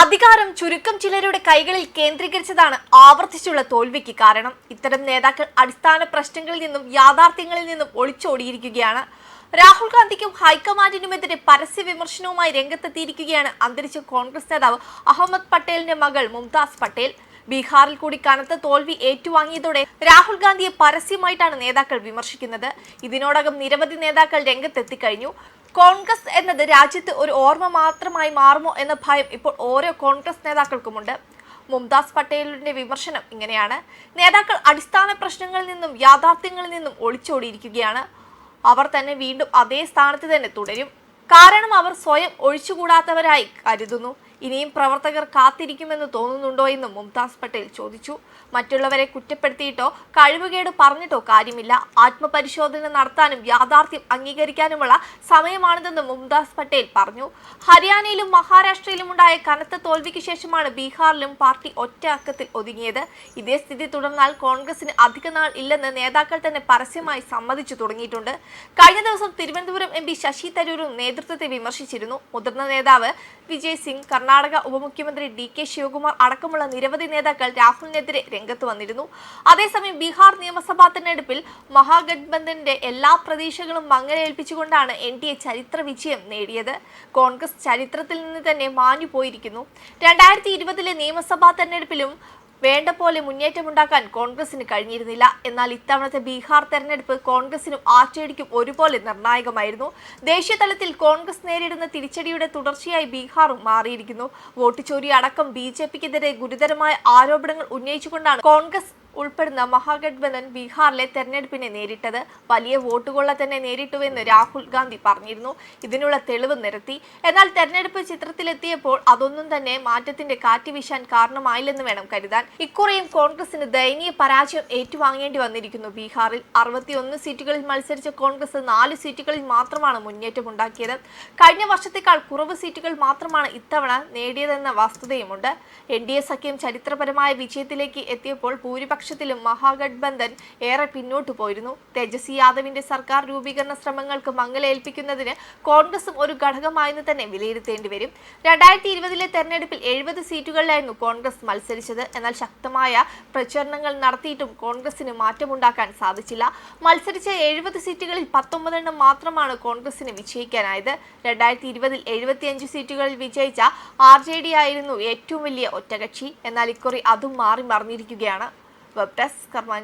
അധികാരം ചുരുക്കം ചിലരുടെ കൈകളിൽ കേന്ദ്രീകരിച്ചതാണ് ആവർത്തിച്ചുള്ള തോൽവിക്ക് കാരണം. ഇത്തരം നേതാക്കൾ അടിസ്ഥാന പ്രശ്നങ്ങളിൽ നിന്നും യാഥാർത്ഥ്യങ്ങളിൽ നിന്നും ഒളിച്ചോടിയിരിക്കുകയാണ്. രാഹുൽ ഗാന്ധിക്കും ഹൈക്കമാൻഡിനുമെതിരെ പരസ്യ വിമർശനവുമായി രംഗത്തെത്തിയിരിക്കുകയാണ് അന്തരിച്ച കോൺഗ്രസ് നേതാവ് അഹമ്മദ് പട്ടേലിന്റെ മകൾ മുംതാസ് പട്ടേൽ. ബീഹാറിൽ കൂടി കനത്ത തോൽവി ഏറ്റുവാങ്ങിയതോടെ രാഹുൽ ഗാന്ധിയെ പരസ്യമായിട്ടാണ് നേതാക്കൾ വിമർശിക്കുന്നത്. ഇതിനോടകം നിരവധി നേതാക്കൾ രംഗത്തെത്തിക്കഴിഞ്ഞു. കോൺഗ്രസ് എന്നത് രാജ്യത്ത് ഒരു ഓർമ്മ മാത്രമായി മാറുമോ എന്ന ഭയം ഇപ്പോൾ ഓരോ കോൺഗ്രസ് നേതാക്കൾക്കുമുണ്ട്. മുംതാസ് പട്ടേലിന്റെ വിമർശനം ഇങ്ങനെയാണ്. നേതാക്കൾ അടിസ്ഥാന പ്രശ്നങ്ങളിൽ നിന്നും യാഥാർത്ഥ്യങ്ങളിൽ നിന്നും ഒളിച്ചോടിയിരിക്കുകയാണ്. അവർ തന്നെ വീണ്ടും അതേ സ്ഥാനത്ത് തന്നെ തുടരും. കാരണം അവർ സ്വയം ഒഴിച്ചുകൂടാത്തവരായി കരുതുന്നു. ഇനിയും പ്രവർത്തകർ കാത്തിരിക്കുമെന്ന് തോന്നുന്നുണ്ടോ എന്നും മുംതാസ് പട്ടേൽ ചോദിച്ചു. മറ്റുള്ളവരെ കുറ്റപ്പെടുത്തിയിട്ടോ കഴിവുകേട് പറഞ്ഞിട്ടോ കാര്യമില്ല. ആത്മപരിശോധന നടത്താനും യാഥാർത്ഥ്യം അംഗീകരിക്കാനുമുള്ള സമയമാണിതെന്ന് മുംതാസ് പട്ടേൽ പറഞ്ഞു. ഹരിയാനയിലും മഹാരാഷ്ട്രയിലും ഉണ്ടായ കനത്ത തോൽവിക്ക് ശേഷമാണ് ബീഹാറിലും പാർട്ടി ഒറ്റ അക്കത്തിൽ ഒതുങ്ങിയത്. ഇതേ സ്ഥിതി തുടർന്നാൽ കോൺഗ്രസിന് അധിക നാൾ ഇല്ലെന്ന് നേതാക്കൾ തന്നെ പരസ്യമായി സമ്മതിച്ചു തുടങ്ങിയിട്ടുണ്ട്. കഴിഞ്ഞ ദിവസം തിരുവനന്തപുരം എം പി ശശി തരൂരും നേതൃത്വത്തെ വിമർശിച്ചിരുന്നു. മുതിർന്ന നേതാവ് വിജയ് സിംഗ് കർണാടക ഉപമുഖ്യമന്ത്രി ഡി കെ ശിവകുമാർ അടക്കമുള്ള നിരവധി നേതാക്കൾ രാഹുലിനെതിരെ രംഗത്ത് വന്നിരുന്നു. അതേസമയം ബീഹാർ നിയമസഭാ തെരഞ്ഞെടുപ്പിൽ മഹാഗഡ്ബന്ധന്റെ എല്ലാ പ്രതീക്ഷകളും മങ്ങലേൽപ്പിച്ചുകൊണ്ടാണ് എൻ ഡി എ ചരിത്ര വിജയം നേടിയത്. കോൺഗ്രസ് ചരിത്രത്തിൽ നിന്ന് തന്നെ മാഞ്ഞു പോയിരിക്കുന്നു രണ്ടായിരത്തി ഇരുപതിലെ നിയമസഭാ തെരഞ്ഞെടുപ്പിലും വേണ്ട പോലെ മുന്നേറ്റമുണ്ടാക്കാൻ കോൺഗ്രസിന് കഴിഞ്ഞിരുന്നില്ല. എന്നാൽ ഇത്തവണത്തെ ബീഹാർ തെരഞ്ഞെടുപ്പ് കോൺഗ്രസിനും ആർ ജെ ഡിക്കും ഒരുപോലെ നിർണായകമായിരുന്നു. ദേശീയ തലത്തിൽ കോൺഗ്രസ് നേരിടുന്ന തിരിച്ചടിയുടെ തുടർച്ചയായി ബീഹാറും മാറിയിരിക്കുന്നു. വോട്ട് ചോരി അടക്കം ബി ജെ പിക്കെതിരെ ഗുരുതരമായ ആരോപണങ്ങൾ ഉന്നയിച്ചുകൊണ്ടാണ് കോൺഗ്രസ് ഉൾപ്പെടുന്ന മഹാഗഡ്ബന്ധൻ ബീഹാറിലെ തെരഞ്ഞെടുപ്പിനെ നേരിട്ടത് വലിയ വോട്ടുകൊള്ള തന്നെ നേരിട്ടുവെന്ന് രാഹുൽ ഗാന്ധി പറഞ്ഞിരുന്നു. ഇതിനുള്ള തെളിവ് നിരത്തി. എന്നാൽ തെരഞ്ഞെടുപ്പ് ചിത്രത്തിലെത്തിയപ്പോൾ അതൊന്നും തന്നെ മാറ്റത്തിന്റെ കാറ്റ് വീശാൻ കാരണമായില്ലെന്ന് വേണം കരുതാൻ. ഇക്കുറിയും കോൺഗ്രസിന് ദയനീയ പരാജയം ഏറ്റുവാങ്ങേണ്ടി വന്നിരിക്കുന്നു ബീഹാറിൽ. അറുപത്തിയൊന്ന് സീറ്റുകളിൽ മത്സരിച്ച കോൺഗ്രസ് നാല് സീറ്റുകളിൽ മാത്രമാണ് മുന്നേറ്റമുണ്ടാക്കിയത് കഴിഞ്ഞ വർഷത്തേക്കാൾ കുറവ് സീറ്റുകൾ മാത്രമാണ് ഇത്തവണ നേടിയതെന്ന വസ്തുതയുമുണ്ട്. എൻ ഡി എ സഖ്യം ചരിത്രപരമായ വിജയത്തിലേക്ക് എത്തിയപ്പോൾ ഭൂരിപക്ഷത്തിലും മഹാഗഡ്ബന്ധൻ ഏറെ പിന്നോട്ടു പോയിരുന്നു. തേജസ്വി യാദവിന്റെ സർക്കാർ രൂപീകരണ ശ്രമങ്ങൾക്ക് മങ്ങലേൽപ്പിക്കുന്നതിന് കോൺഗ്രസും ഒരു ഘടകമായെന്ന് തന്നെ വിലയിരുത്തേണ്ടി വരും. രണ്ടായിരത്തി ഇരുപതിലെ തെരഞ്ഞെടുപ്പിൽ എഴുപത് സീറ്റുകളിലായിരുന്നു കോൺഗ്രസ് മത്സരിച്ചത്. എന്നാൽ ശക്തമായ പ്രചരണങ്ങൾ നടത്തിയിട്ടും കോൺഗ്രസിന് മാറ്റമുണ്ടാക്കാൻ സാധിച്ചില്ല. മത്സരിച്ച എഴുപത് സീറ്റുകളിൽ പത്തൊമ്പതെണ്ണം മാത്രമാണ് കോൺഗ്രസിന് വിജയിക്കാനായത്. രണ്ടായിരത്തി ഇരുപതിൽ എഴുപത്തിയഞ്ച് സീറ്റുകളിൽ വിജയിച്ച ആർ ആയിരുന്നു ഏറ്റവും വലിയ ഒറ്റകക്ഷി. എന്നാൽ ഇക്കുറി അതും മാറി മറിഞ്ഞിരിക്കുകയാണ്. വെബ് ഡെസ്ക് കർമ്മ